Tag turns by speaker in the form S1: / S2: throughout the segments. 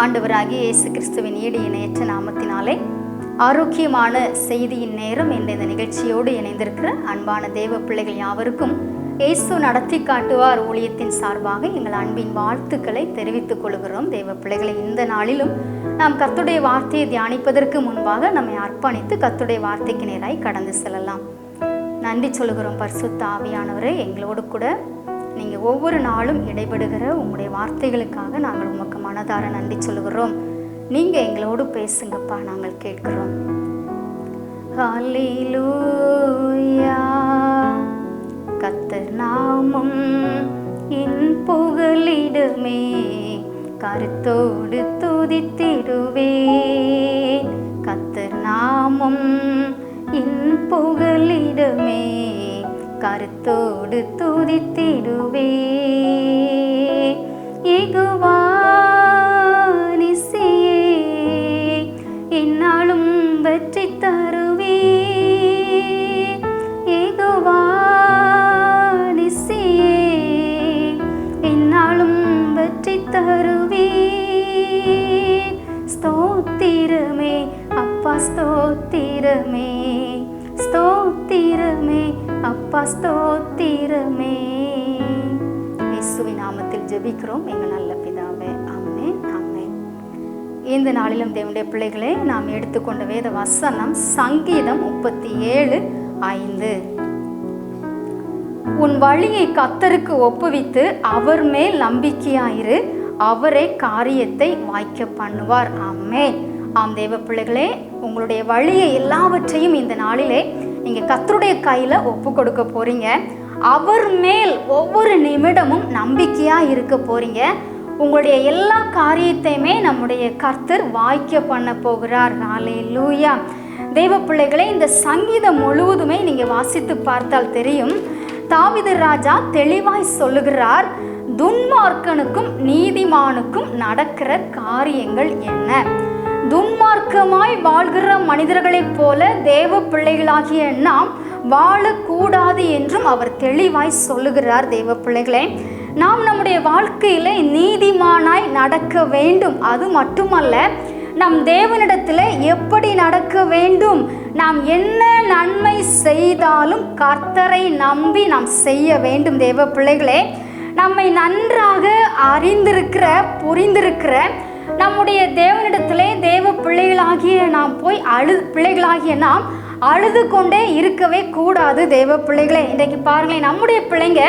S1: ஈடு இணையற்ற நாமத்தினாலே ஆரோக்கியமான செய்தியின் நேரம் என்ற இந்த நிகழ்ச்சியோடு இணைந்திருக்கிற அன்பான தேவ பிள்ளைகள் யாவருக்கும் இயேசு நடத்தி காட்டுவார் ஊழியத்தின் சார்பாக எங்கள் அன்பின் வாழ்த்துக்களை தெரிவித்துக் கொள்கிறோம். தேவ பிள்ளைகளை இந்த நாளிலும் நாம் கத்துடைய வார்த்தையை தியானிப்பதற்கு முன்பாக நம்மை அர்ப்பணித்து கத்துடைய வார்த்தைக்கு நேராய் கடந்து செல்லலாம். நன்றி சொல்கிறோம் பரிசுத்த ஆவியானவரே எங்களோடு கூட நீங்கள் ஒவ்வொரு நாளும் இடைபடுகிற உங்களுடைய வார்த்தைகளுக்காக நாங்கள் உமக்கு மனதார நன்றி சொல்கிறோம் நீங்கள் எங்களோடு பேசுங்கப்பா நாங்கள் கேட்குறோம். கத்தர் நாமம் என் புகழிடமே கருத்தோடு துதித்திடுவேன். கத்தர் நாமம் என் புகழிடமே கருத்தோடு துதித்திடுவே என்னாலும் வெற்றி தருவே என்னாலும் வெற்றி தருவே ஸ்தோத்திரமே அப்பா ஸ்தோத்திரமே. ஸ்தோத்திரமே. இயேசுவின் நாமத்தில் ஜெபிக்கிறோம். எங்கள் நல்ல பிதாவே அம்மே அம்மே இந்த நாளிலும் தேவனுடைய பிள்ளைகளே நாம் எடுத்துக்கொண்ட வேத வசனம் சங்கீதம் முப்பத்தி ஏழு ஐந்து. உன் வழியை கத்தருக்கு ஒப்புவித்து அவர் மேல் நம்பிக்கையாயிரு. அவரே காரியத்தை வாய்க்க பண்ணுவார். அம்மே ஆம் தேவ பிள்ளைகளே உங்களுடைய வழியை எல்லாவற்றையும் இந்த நாளிலே நீங்கள் கத்தருடைய கையில் ஒப்பு கொடுக்க போகிறீங்க அவர் மேல் ஒவ்வொரு நிமிடமும் நம்பிக்கையாக இருக்க போகிறீங்க உங்களுடைய எல்லா காரியத்தையுமே நம்முடைய கர்த்தர் வாய்க்க பண்ண போகிறார். நாளே லூயா தெய்வ பிள்ளைகளை இந்த சங்கீதம் முழுவதுமே நீங்கள் வாசித்து பார்த்தால் தெரியும். தாவிது ராஜா தெளிவாய் சொல்லுகிறார் துன்மார்க்கனுக்கும் நீதிமானுக்கும் நடக்கிற காரியங்கள் என்ன? துன்மார்க்கமாய் வாழ்கிற மனிதர்களைப் போல தேவ பிள்ளைகளாகிய நாம் வாழக்கூடாது என்றும் அவர் தெளிவாய் சொல்லுகிறார் தேவ பிள்ளைகளே. நாம் நம்முடைய வாழ்க்கையில நீதிமானாய் நடக்க வேண்டும். அது மட்டுமல்ல நம் தேவனிடத்தில் எப்படி நடக்க வேண்டும்? நாம் என்ன நன்மை செய்தாலும் கர்த்தரை நம்பி நாம் செய்ய வேண்டும் தேவ பிள்ளைகளே. நம்மை நன்றாக அறிந்திருக்கிற புரிந்திருக்கிற நம்முடைய தேவனிடத்திலே தேவ பிள்ளைகளாகிய நாம் போய் அழு பிள்ளைகளாகிய நாம் அழுது கொண்டே இருக்கவே கூடாது தேவ பிள்ளைகளே. இன்றைக்கு பாருங்களேன் நம்முடைய பிள்ளைங்க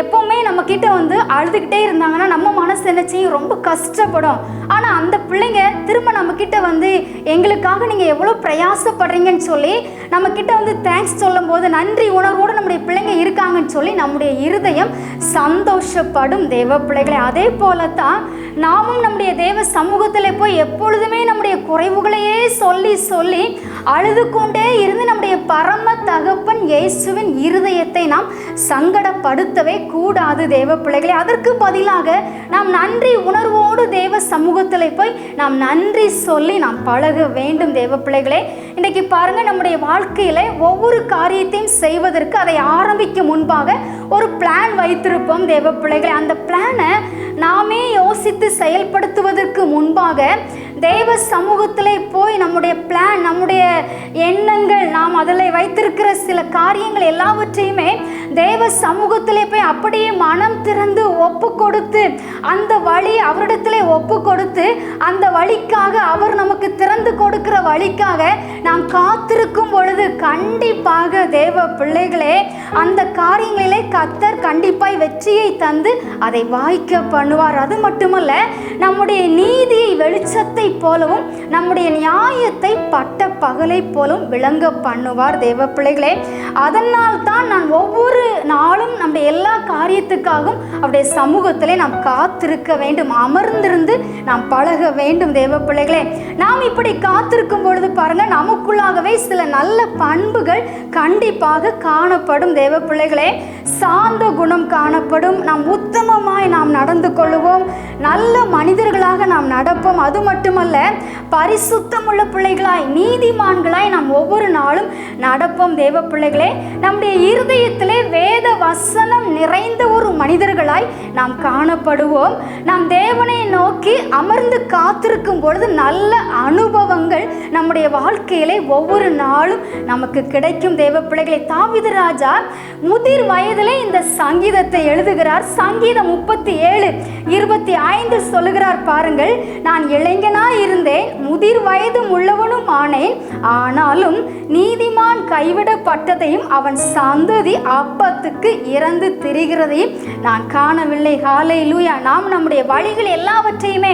S1: எப்போவுமே நம்ம கிட்ட வந்து அழுதுகிட்டே இருந்தாங்கன்னா நம்ம மனசு என்ன செய்யும் ரொம்ப கஷ்டப்படும். ஆனால் அந்த பிள்ளைங்க திரும்ப நம்ம கிட்ட வந்து எங்களுக்காக நீங்கள் எவ்வளோ பிரயாசப்படுறீங்கன்னு சொல்லி நம்ம கிட்ட வந்து தேங்க்ஸ் சொல்லும் போது நன்றி உணர்வோடு நம்முடைய பிள்ளைங்க இருக்காங்கன்னு சொல்லி நம்முடைய இருதயம் சந்தோஷப்படும் தேவ பிள்ளைகளை. அதே போல தான் நாமும் நம்முடைய தேவ சமூகத்தில் போய் எப்பொழுதுமே நம்முடைய குறைவுகளையே சொல்லி சொல்லி அழுது கொண்டே இருந்து நம்முடைய பரம தகப்பன் இயேசுவின் இருதயத்தை நாம் சங்கடப்படுத்தவே கூடாது தேவ பிள்ளைகளே. அதற்கு பதிலாக நாம் நன்றி உணர்வோடு தேவ சமூகத்தில் போய் நாம் நன்றி சொல்லி நாம் பழக வேண்டும் தேவ பிள்ளைகளே. இன்றைக்கு பாருங்கள் நம்முடைய வாழ்க்கையில் ஒவ்வொரு காரியத்தையும் செய்வதற்கு அதை ஆரம்பிக்கும் முன்பாக ஒரு பிளான் வைத்திருப்போம் தேவ பிள்ளைகளே. அந்த பிளானை நாமே யோசித்து செயல்படுத்துவதற்கு முன்பாக தேவ சமூகத்திலே போய் நம்முடைய பிளான் நம்முடைய எண்ணங்கள் நாம் அதில் வைத்திருக்கிற சில காரியங்கள் எல்லாவற்றையுமே தேவ சமூகத்திலே போய் அப்படியே மனம் திறந்து ஒப்பு கொடுத்து அந்த வழி அவரிடத்திலே ஒப்பு கொடுத்து அந்த வழிக்காக அவர் நமக்கு திறந்து கொடுக்கிற வழிக்காக நாம் காத்திருக்கும் பொழுது கண்டிப்பாக தேவ பிள்ளைகளே அந்த காரியங்களிலே கத்தர் கண்டிப்பாய் வெற்றியை தந்து அதை வாய்க்க பண்ணுவார். அது மட்டுமல்ல நம்முடைய நீதியை வெளிச்சத்தை போலவும் நம்முடைய நியாயத்தை பட்ட பகலை போலவும் விளங்க பண்ணுவார் தேவ பிள்ளைகளே அதனால் தான் நான் ஒவ்வொரு நாளும் நம்முடைய எல்லா காரியத்துக்காகவும் அவருடைய சமூகத்திலே நாம் காத்திருக்க வேண்டும் அமர்ந்திருந்து நாம் பழக வேண்டும் தேவ பிள்ளைகளே நாம் இப்படி காத்திருக்கும் பொழுது பாருங்க நமக்குள்ளாகவே சில நல்ல பண்புகள் கண்டிப்பாக காணப்படும் தேவ பிள்ளைகளே சாந்த குணம் காணப்படும் நாம் உத்தமமாய் நாம் நடந்து கொள்வோம் நல்ல மனிதர்களாக நாம் நடப்போம். அது மட்டுமல்ல பரிசுத்தமுள்ள பிள்ளைகளாய் நீதிமான்களாய் நாம் ஒவ்வொரு நாளும் நடப்போம் தேவ பிள்ளைகளே. நம்முடைய இருதயத்திலே வே வசனம் நிறைந்த ஒரு மனிதர்களாய் நாம் காணப்படுவோம். நாம் தேவனை நோக்கி அமர்ந்து காத்திருக்கும் பொழுது நல்ல அனுபவங்கள் நம்முடைய வாழ்க்கையிலே ஒவ்வொரு நாளும் நமக்கு கிடைக்கும். தேவ பிள்ளைகளை தாவித ராஜா முதிர் வயதிலே இந்த சங்கீதத்தை எழுதுகிறார். சங்கீதம் முப்பத்தி ஏழு இருபத்தி ஐந்து சொல்லுகிறார் பாருங்கள் நான் இளைஞனாய் இருந்தேன் முதிர் வயதும் உள்ளவனும் ஆனேன். ஆனாலும் நீதிமான் கைவிடப்பட்டதையும் அவன் சந்ததி அப்பத்துக்கு இறந்து திரிகிறதையும் நான் காணவில்லை. காலை லூயா நாம் நம்முடைய வழிகள் எல்லாவற்றையுமே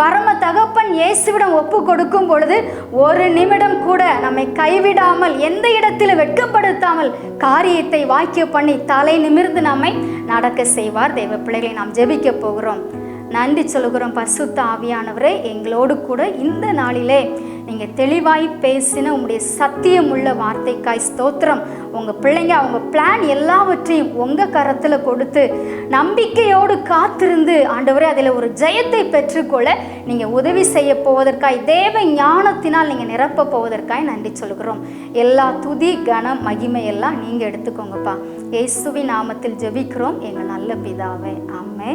S1: பரம தகப்பன் இயேசுவிடம் ஒப்பு கொடுக்கும் பொழுது ஒரு நிமிடம் கூட நம்மை கைவிடாமல் எந்த இடத்தில் வெட்கப்படுத்தாமல் காரியத்தை வாக்கிய பண்ணி தலை நிமிர்ந்து நம்மை நடக்க செய்வார். தெய்வ பிள்ளைகளை நாம் ஜெபிக்க போகிறோம். நன்றி சொல்கிறோம் பசுத்த ஆவியானவரே. எங்களோடு கூட இந்த நாளிலே நீங்கள் தெளிவாய் பேசின உங்களுடைய சத்தியம் உள்ள வார்த்தைக்காய் ஸ்தோத்திரம். உங்கள் பிள்ளைங்க அவங்க பிளான் எல்லாவற்றையும் உங்கள் கரத்தில் கொடுத்து நம்பிக்கையோடு காத்திருந்து ஆண்டவரே அதில் ஒரு ஜெயத்தை பெற்றுக்கொள்ள நீங்கள் உதவி செய்ய போவதற்காய் தேவ ஞானத்தினால் நீங்கள் நிரப்ப போவதற்காய் நன்றி சொல்கிறோம் எல்லா துதி கன மகிமை எல்லாம் நீங்கள் எடுத்துக்கோங்கப்பா. இயேசுவி நாமத்தில் ஜெபிக்கிறோம். எங்கள் நல்ல பிதாவே. ஆமே